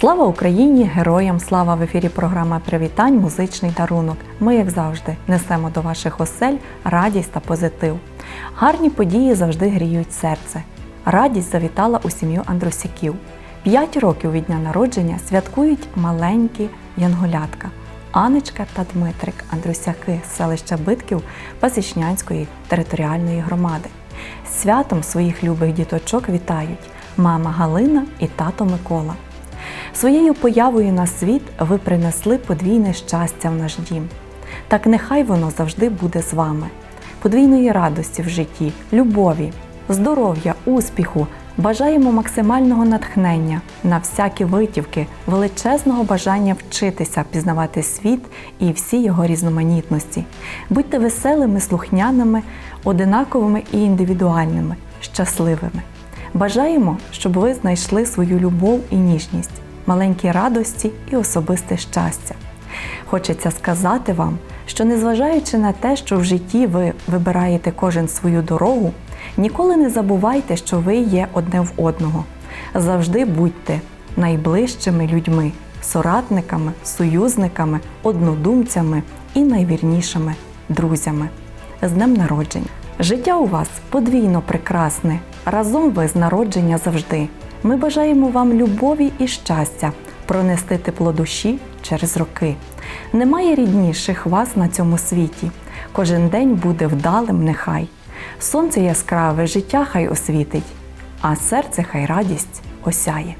Слава Україні! Героям слава в ефірі програма Привітань, музичний дарунок. Ми, як завжди, несемо до ваших осель радість та позитив. Гарні події завжди гріють серце. Радість завітала у сім'ю Андрусяків. П'ять років від дня народження святкують маленькі янголятка Анечка та Дмитрик Андрусяки з селища Битків Пасічнянської територіальної громади. Святом своїх любих діточок вітають мама Галина і тато Микола. Своєю появою на світ ви принесли подвійне щастя в наш дім. Так нехай воно завжди буде з вами. Подвійної радості в житті, любові, здоров'я, успіху. Бажаємо максимального натхнення на всякі витівки, величезного бажання вчитися, пізнавати світ і всі його різноманітності. Будьте веселими, слухняними, одинаковими і індивідуальними, щасливими. Бажаємо, щоб ви знайшли свою любов і ніжність, маленькі радості і особисте щастя. Хочеться сказати вам, що незважаючи на те, що в житті ви вибираєте кожен свою дорогу, ніколи не забувайте, що ви є одне в одного. Завжди будьте найближчими людьми, соратниками, союзниками, однодумцями і найвірнішими друзями. З днем народження! Життя у вас подвійно прекрасне. Разом ви з народження завжди. Ми бажаємо вам любові і щастя, пронести тепло душі через роки. Немає рідніших вас на цьому світі. Кожен день буде вдалим нехай. Сонце яскраве, життя хай освітить, а серце хай радість осяє.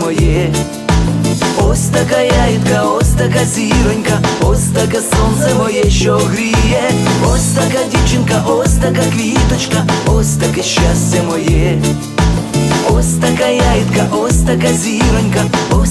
Моє. Ось така ягідка, ось така зіронька, ось таке сонце моє, що гріє, ось така дівчинка, ось така квіточка, ось таке щастя моє. Ось така ягідка, ось така зіронька, ось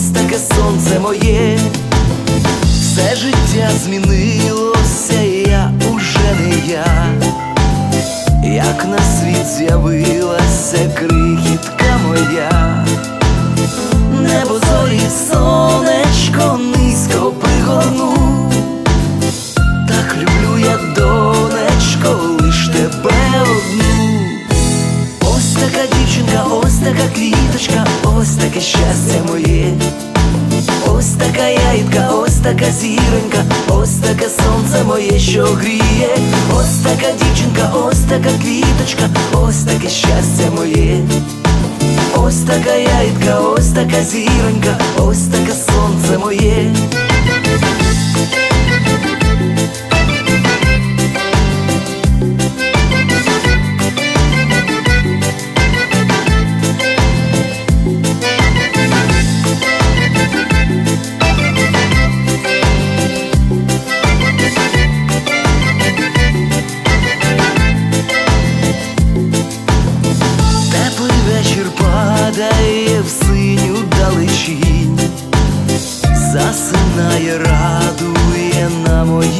така ось така зіронька, ось таке сонце моє, що гріє. Ось така дівчинка, ось така квіточка, ось таке щастя моє. Ось така яйтка, ось така зіронька, ось таке сонце моє.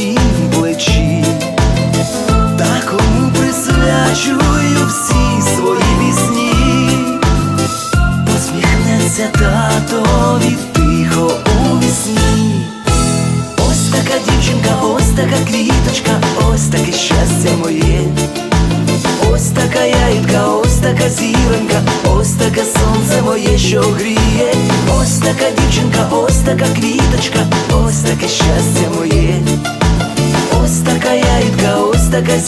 Моїм присвячую всі свої пісні, посміхнеться татові тихо у вісні. Ось така дівчинка, ось така квіточка, ось таке щастя моє. Ось така ягідка, ось така зіронька, ось таке сонце моє, що гріє. Ось така дівчинка, ось така квіточка, ось таке щастя моє. Ось така ягідка, ось така